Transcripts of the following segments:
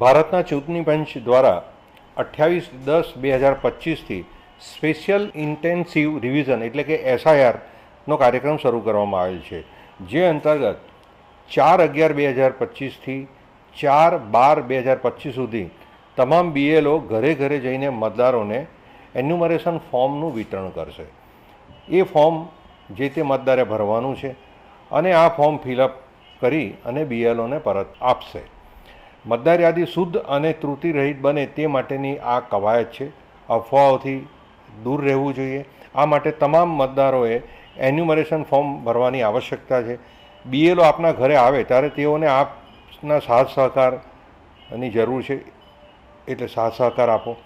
ભારતના ચૂંટણી પંચ દ્વારા અઠ્યાવીસ દસ બે હજાર પચીસથી સ્પેશિયલ ઇન્ટેન્સિવ રિવિઝન એટલે કે એસઆઈઆરનો કાર્યક્રમ શરૂ કરવામાં આવેલ છે. જે અંતર્ગત ચાર અગિયાર બે હજાર પચીસથી ચાર બાર બે હજાર પચીસ સુધી તમામ બીએલઓ ઘરે ઘરે જઈને મતદારોને એન્યુમરેશન ફોર્મનું વિતરણ કરશે. એ ફોર્મ જે તે મતદારે ભરવાનું છે અને આ ફોર્મ ફિલઅપ કરી અને બીએલઓને પરત આપશે. મતદાર યાદી શુદ્ધ અને રહિત બને તે માટેની આ કવાયત છે. અફવાઓથી દૂર રહેવું જોઈએ. આ માટે તમામ મતદારોએ એન્યુમરેશન ફોર્મ ભરવાની આવશ્યકતા છે. બીએલઓ આપના ઘરે આવે ત્યારે તેઓને આપના સાથ સહકારની જરૂર છે. એટલે સાથ સહકાર આપો.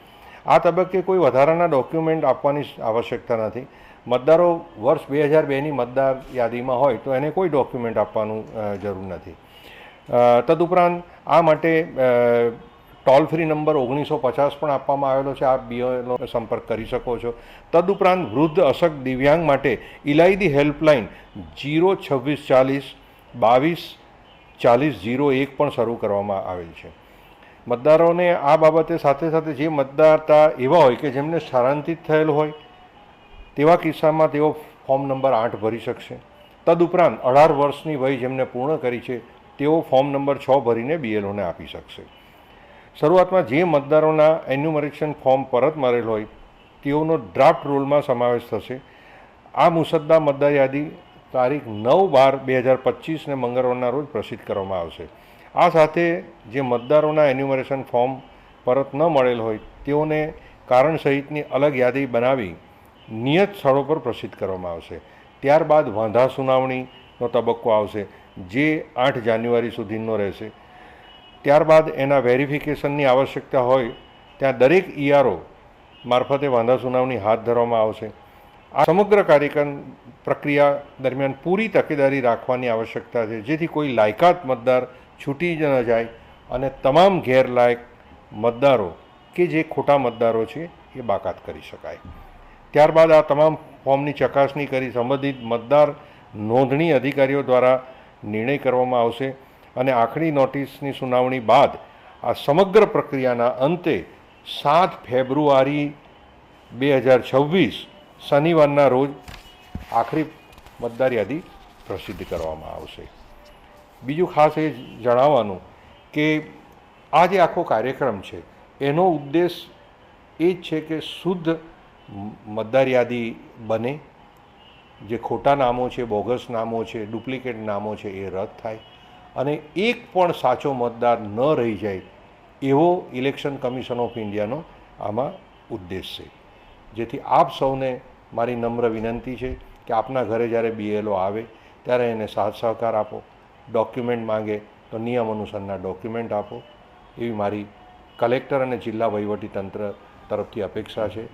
આ તબક્કે કોઈ વધારાના ડોક્યુમેન્ટ આપવાની આવશ્યકતા નથી. મતદારો વર્ષ બે હજાર બેની મતદાર યાદીમાં હોય તો એને કોઈ ડોક્યુમેન્ટ આપવાનું જરૂર નથી. તદુપરાંત આ માટે ટોલ ફ્રી નંબર ઓગણીસો પચાસ પણ આપવામાં આવેલો છે. આપ બીઓનો સંપર્ક કરી શકો છો. તદુપરાંત વૃદ્ધ અશક દિવ્યાંગ માટે ઇલાયદી હેલ્પલાઇન જીરો છવ્વીસ ચાલીસ બાવીસ ચાલીસ જીરો એક પણ શરૂ કરવામાં આવેલ છે. મતદારોને આ બાબતે સાથે સાથે જે મતદાતા એવા હોય કે જેમને સ્થળાંતરિત થયેલ હોય, તેવા કિસ્સામાં તેઓ ફોર્મ નંબર આઠ ભરી શકશે. તદુપરાંત અઢાર વર્ષની વય જેમને પૂર્ણ કરી છે તેઓ ફોર્મ નંબર છ ભરીને બીએલઓને આપી શકશે. શરૂઆતમાં જે મતદારોના એન્યુમરેશન ફોર્મ પરત મારેલ હોય, તેઓનો ડ્રાફ્ટ રોલમાં સમાવેશ થશે. આ મુસદ્દા મતદાર યાદી તારીખ નવ બાર બે હજાર પચીસને મંગળવારના રોજ પ્રસિદ્ધ કરવામાં આવશે. આ સાથે જે મતદારોના એન્યુમરેશન ફોર્મ પરત ન મળેલ હોય, તેઓને કારણ સહિતની અલગ યાદી બનાવી નિયત સ્થળો પર પ્રસિદ્ધ કરવામાં આવશે. ત્યારબાદ વાંધા સુનાવણીનો તબક્કો આવશે. જે આઠ જાન્યુઆરી સુધીનો રહેશે. ત્યારબાદ એના વેરિફિકેશનની આવશ્યકતા હોય, ત્યાં દરેક ઈઆરઓ મારફતે વાંધા સુનાવણી હાથ ધરવામાં આવશે. આ સમગ્ર કાર્યક્રમ પ્રક્રિયા દરમિયાન પૂરી તકેદારી રાખવાની આવશ્યકતા છે, જેથી કોઈ લાયકાત મતદાર છૂટી જ ન જાય અને તમામ ગેરલાયક મતદારો કે જે ખોટા મતદારો છે, એ બાકાત કરી શકાય. ત્યારબાદ આ તમામ ફોર્મની ચકાસણી કરી સંબંધિત મતદાર નોંધણી અધિકારીઓ દ્વારા નિર્ણય કરવામાં આવશે અને આખરી નોટિસની સુનાવણી બાદ આ સમગ્ર પ્રક્રિયાના અંતે સાત ફેબ્રુઆરી બે હજાર છવ્વીસ શનિવારના રોજ આખરી મતદાર યાદી પ્રસિદ્ધ કરવામાં આવશે. બીજું ખાસ એ જણાવવાનું કે આ જે આખો કાર્યક્રમ છે, એનો ઉદ્દેશ એ જ છે કે શુદ્ધ મતદાર યાદી બને જે ખોટા નામો છે, બોગસ નામો છે, ડુપ્લિકેટ નામો છે, એ રદ થાય. અને એક પણ સાચો મતદાર ન રહી જાય એવો ઇલેક્શન કમિશન ઓફ ઇન્ડિયાનો આમાં ઉદ્દેશ છે. જેથી આપ સૌને મારી નમ્ર વિનંતી છે કે આપના ઘરે જ્યારે બીએલઓ આવે, ત્યારે એને સાથ સહકાર આપો, ડોક્યુમેન્ટ માંગે તો નિયમ અનુસારના ડોક્યુમેન્ટ આપો. એવી મારી કલેક્ટર અને જિલ્લા વહીવટી તંત્ર તરફથી અપેક્ષા છે.